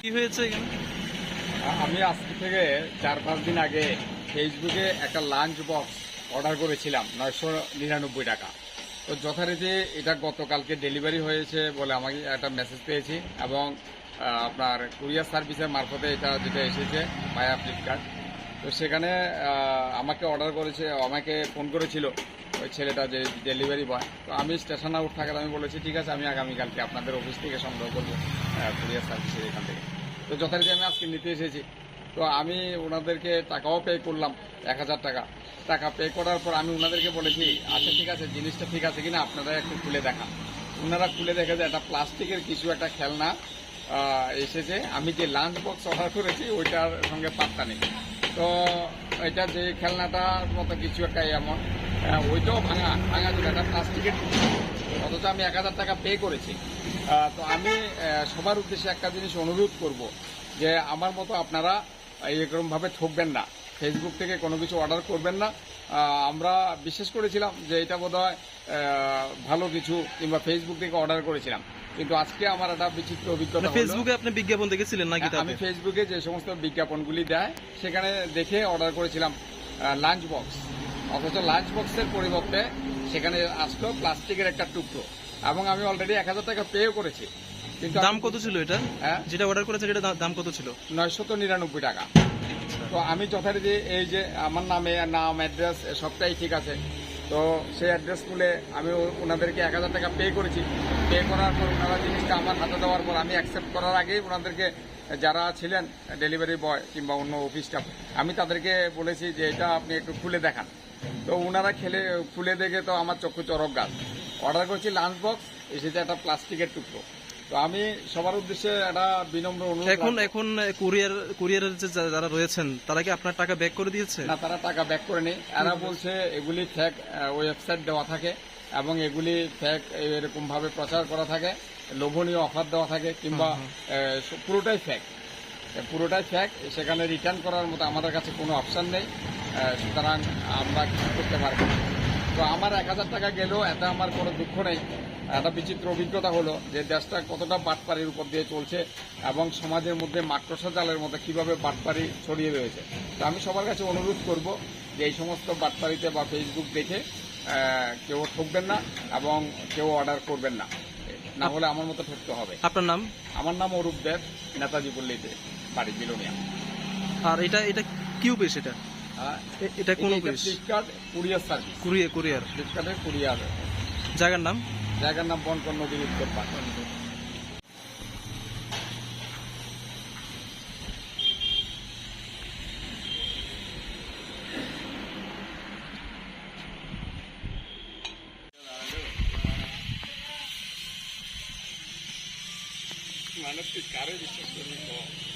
কি হয়েছে এখানে? আমি আজকে থেকে চার পাঁচ দিন আগে ফেসবুকে একটা লাঞ্চ বক্স অর্ডার করেছিলাম নয়শো নিরানব্বই টাকা। তো যথারীতি এটা গতকালকে ডেলিভারি হয়েছে বলে আমাকে একটা মেসেজ পেয়েছি এবং আপনার কুরিয়ার সার্ভিসের মারফতে এটা যেটা এসেছে মায়া ফ্লিপকার্ট তো সেখানে আমাকে অর্ডার করেছে, আমাকে ফোন করেছিল ওই ছেলেটা যে ডেলিভারি বয় তো আমি স্টেশন আউট থাকার আমি বলেছি, ঠিক আছে, আমি আগামীকালকে আপনাদের অফিস থেকে সংগ্রহ করব কুরিয়ার সার্ভিসের এখান থেকে। তো যথারীতি আমি আজকে নিতে এসেছি। তো আমি ওনাদেরকে টাকাও পে করলাম, এক হাজার টাকা। টাকা পে করার পর আমি ওনাদেরকে বলেছি আচ্ছা ঠিক আছে, জিনিসটা ঠিক আছে কিনা আপনারা একটু খুলে দেখান। ওনারা খুলে দেখে যে একটা প্লাস্টিকের কিছু একটা খেলনা এসেছে। আমি যে লাঞ্চ বক্স অর্ডার করেছি, ওইটার সঙ্গে পাত্তা নেই। তো এটা যে খেলনাটার মতো কিছু একটা এমন আহ, ওইটাও ভাঙা ভাঙা ছিল একটা প্লাস্টিকের অথচ আমি এক হাজার টাকা পে করেছি। তো আমি সবার উদ্দেশ্যে একটা জিনিস অনুরোধ করব যে আমার মতো আপনারা এরকমভাবে ঠকবেন না। ফেসবুক থেকে কোনো কিছু অর্ডার করবেন না। আমরা বিশ্বাস করেছিলাম যে এটা বোধ হয় ভালো কিছু কিংবা ফেসবুক থেকে অর্ডার করেছিলাম। কিন্তু আজকে আমার একটা বিচিত্র অভিজ্ঞতা মানে ফেসবুকে আপনি বিজ্ঞাপন দেখেছিলেন নাকি হ্যাঁ, আমি ফেসবুকে যে সমস্ত বিজ্ঞাপনগুলি দেয় সেখানে দেখে অর্ডার করেছিলাম লাঞ্চ বক্স অথচ লাঞ্চ বক্সের পরিবর্তে সেখানে আসলো প্লাস্টিকের একটা টুকরো। এবং আমি অলরেডি এক হাজার টাকা পেও করেছি। দাম কত ছিল এটা? হ্যাঁ? যেটা অর্ডার করেছেন এটা দাম কত ছিল? নয়শত নিরানব্বই টাকা। তো আমি যথারীতি এই যে আমার নামে নাম অ্যাড্রেস সবটাই ঠিক আছে। তো সেই অ্যাড্রেস তুলে আমি ওনাদেরকে এক হাজার টাকা পে করেছি। পে করার পর ওনারা জিনিসটা আমার হাতে দেওয়ার পর আমি অ্যাকসেপ্ট করার আগেই ওনাদেরকে যারা ছিলেন ডেলিভারি বয় কিংবা অন্য অফিস স্টাফ আমি তাদেরকে বলেছি যে এটা আপনি একটু খুলে দেখান। তো ওনারা খেলে খুলে দেখে তো আমার চক্ষু চরক গাছ অর্ডার করেছি লাঞ্চ বক্স এসেছে একটা প্লাস্টিকের টুকরো। তো আমি সবার উদ্দেশ্যে একটা বিনম্র অনুরোধ এখন এখন কুরিয়ার কুরিয়ারের যে যারা রয়েছেন তারা কি আপনার টাকা ব্যাক করে দিয়েছে? না তারা টাকা ব্যাক করে নেই। এরা বলছে এগুলি ফ্যাক ওয়েবসাইট দেওয়া থাকে এবং এগুলি ফ্যাক এরকম ভাবে প্রচার করা থাকে লোভনীয় অফার দেওয়া থাকে কিংবা পুরোটাই ফ্যাক পুরোটাই ফ্যাক সেখানে রিটার্ন করার মতো আমাদের কাছে কোনো অপশন নেই। সুতরাং আমরা কিছু করতে পারব তো আমার এক হাজার টাকা গেলেও এতে আমার কোনো দুঃখ নেই। একটা বিচিত্র অভিজ্ঞতা হলো যে দেশটা কতটা বাটপাড়ির উপর দিয়ে চলছে এবং সমাজের মধ্যে মাকড়সা জালের মধ্যে কীভাবে বাটপাড়ি ছড়িয়ে রয়েছে। তো আমি সবার কাছে অনুরোধ করব যে এই সমস্ত বাটপাড়িতে বা ফেসবুক দেখে কেউ ঠকবেন না এবং কেউ অর্ডার করবেন না। না হলে আমার মতো ঠকতে হবে। আপনার নাম? আমার নাম অরূপ দেব নেতাজি পল্লীতে বাড়ি বিলোনিয়া। আর এটা এটা কি অফিস এটা? এ- এটা কোন office Flipkart courier service courier courier ফ্লিপকার্টের কুরিয়ার জায়গার নাম? জায়গার নাম বনকর নদীর উত্তর পাশ মানুষ কি কারে বিশ্বাস করবি